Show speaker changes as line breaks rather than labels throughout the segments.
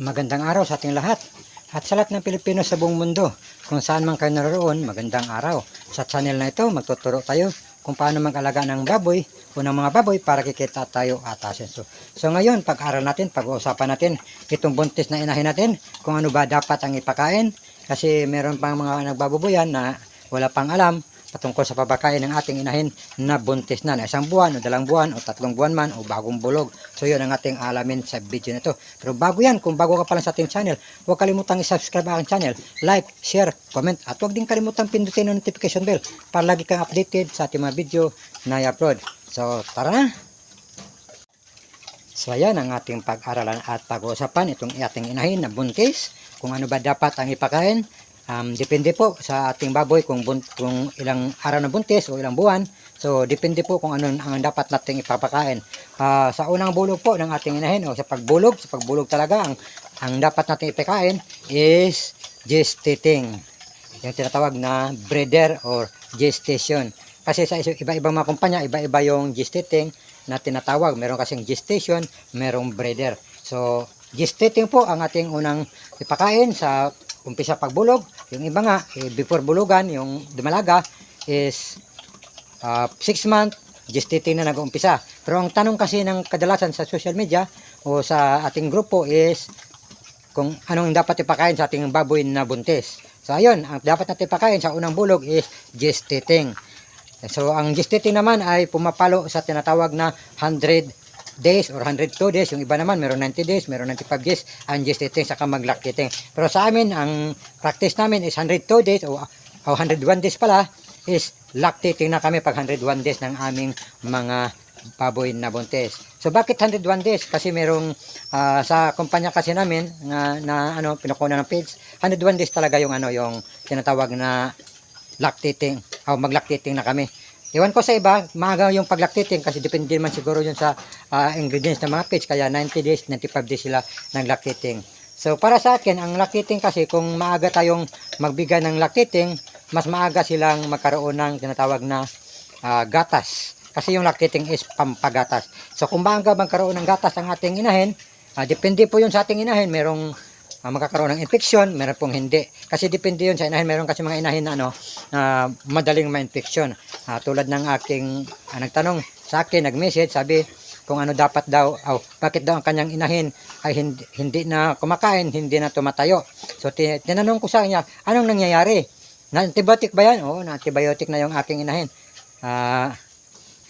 Magandang araw sa ating lahat at sa lahat ng Pilipino sa buong mundo. Kung saan man kayo naroon, magandang araw. Sa channel na ito, magtuturo tayo kung paano mag-alaga ng baboy o ng mga baboy para kikita tayo at asenso. So ngayon, pag-aral natin, pag-uusapan natin itong buntis na inahin natin, kung ano ba dapat ang ipakain. Kasi meron pang mga nagbababoyan na wala pang alam patungkol sa pabakain ng ating inahin na buntis na na isang buwan o dalang buwan o tatlong buwan man o bagong bulog. So yun ang ating alamin sa video na to. Pero bago yan, kung bago ka pa lang sa ating channel, huwag kalimutang i-subscribe ang channel. Like, share, comment at huwag din kalimutang pindutin ang notification bell para lagi kang updated sa ating mga video na i-upload. So tara na! So ayan ang ating pag-aralan at pag-uusapan itong ating inahin na buntis. Kung ano ba dapat ang ipakain Um, depende po sa ating baboy kung, kung ilang araw na buntis o ilang buwan. So, depende po kung ano ang dapat nating ipapakain. Ah, sa unang bulog po ng ating inahin o sa pagbulog, sa pagbulog talaga, ang, ang dapat nating ipakain is gestating. Yung tinatawag na breeder or gestation. Kasi sa iba-ibang mga kumpanya, iba-iba yung gestating na tinatawag. Meron kasing gestation, merong breeder. So, gestating po ang ating unang ipakain sa umpisa pagbulog. Yung iba nga, eh, before bulugan, yung dumalaga is 6 month, gestating na nag-umpisa. Pero ang tanong kasi ng kadalasan sa social media o sa ating grupo is kung anong dapat ipakain sa ating baboy na buntis. So ayun, ang dapat natin ipakain sa unang bulog is gestating. So ang gestating naman ay pumapalo sa tinatawag na 100 days or 102 days. Yung iba naman, meron 90 days, meron 95 days ang gestating saka mag-lactating. Pero sa amin, ang practice namin is 102 days o, o 101 days pala is lactating na kami pag 101 days ng aming mga baboy na buntis. So bakit 101 days? Kasi merong ah, sa kumpanya kasi namin na, na ano pinakuna ng page, 101 days talaga yung ano yung tinatawag na lactating. O mag-lactating na kami. Iwan ko sa iba, maaga yung paglactating kasi depende man siguro yun sa ah, ingredients ng mga page kaya 90 days, 95 days sila ng lactating. So para sa akin, ang lactating kasi kung maaga tayong magbigay ng lactating, mas maaga silang magkaroon ng tinatawag na ah, gatas. Kasi yung lactating is pampagatas. So kung maaga magkaroon ng gatas ang ating inahin, ah, depende po yun sa ating inahin, merong ah, magkakaroon ng infection, meron pong hindi. Kasi depende yun sa inahin, meron kasi mga inahin na ano, na madaling ma-infection. Ah, tulad ng aking ah, nagtanong sa akin, nag-message, sabi kung ano dapat daw, oh, bakit daw ang kanyang inahin ay hindi, hindi na kumakain, hindi na tumatayo. So ti- tinanong ko sa kanya, anong nangyayari? Na antibiotic ba yan? Oo, na antibiotic na yung aking inahin. Ah,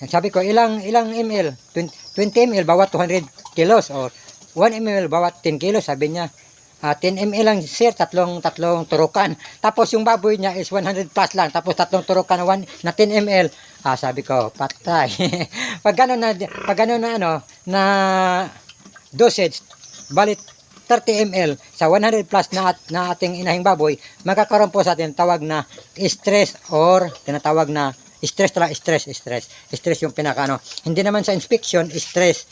sabi ko, ilang ilang ml? 20, 20 ml bawat 200 kilos or 1 ml bawat 10 kilos, sabi niya. Ah, 10 ml lang sir, tatlong tatlong turukan. Tapos yung baboy niya is 100 plus lang. Tapos tatlong turukan one, na 10 ml. Ah, sabi ko, patay. pag gano'n na pag gano'n na ano na dosage, balit 30 ml sa 100 plus na, na ating inahing baboy, magkakaroon po sa atin tawag na stress or tinatawag na stress talaga, stress, stress. Stress yung pinaka ano. Hindi naman sa inspection, stress.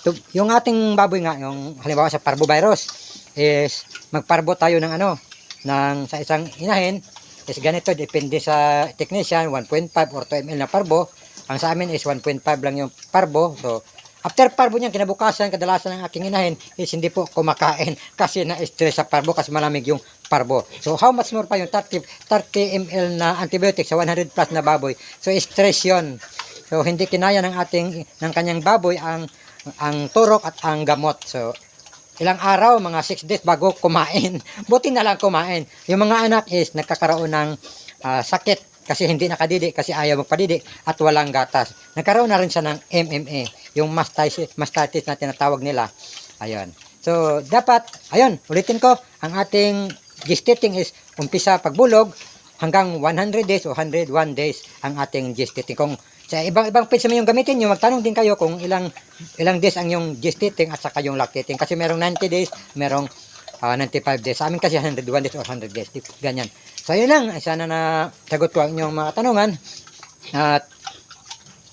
Tu- yung ating baboy nga, yung halimbawa sa parvovirus, is magparbo tayo ng ano, ng sa isang inahin, is ganito, depende sa technician, 1.5 or 2 ml na parbo. Ang sa amin is 1.5 lang yung parbo. So, after parbo niyan, kinabukasan, kadalasan ng aking inahin is hindi po kumakain kasi na-stress sa parbo kasi malamig yung parbo. So, how much more pa yung 30, 30 ml na antibiotic sa 100 plus na baboy? So, stress yon So, hindi kinaya ng ating, ng kanyang baboy ang, ang turok at ang gamot. So, ilang araw, mga 6 days bago kumain. Buti na lang kumain. Yung mga anak is nagkakaroon ng ah, sakit kasi hindi nakadidi, kasi ayaw magpadidi at walang gatas. Nagkaroon na rin siya ng MMA, yung mastitis, mastitis na tinatawag nila. Ayun. So, dapat, ayun, ulitin ko, ang ating gestating is umpisa pagbulog hanggang 100 days o 101 days ang ating gestating. Kung sa ibang-ibang page naman yung gamitin nyo, magtanong din kayo kung ilang ilang days ang yung gestating at saka yung lactating. Kasi merong 90 days, merong ah, 95 days. Sa amin kasi 101 days or 100 days. Ganyan. So, yun lang. Sana na sagot ko ang inyong mga tanungan. At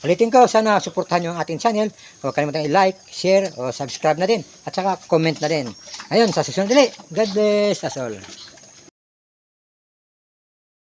ulitin ko, sana suportahan nyo ang ating channel. Huwag kalimutan i-like, share, o subscribe na din. At saka comment na din. Ayun, sa susunod ulit. God bless us all.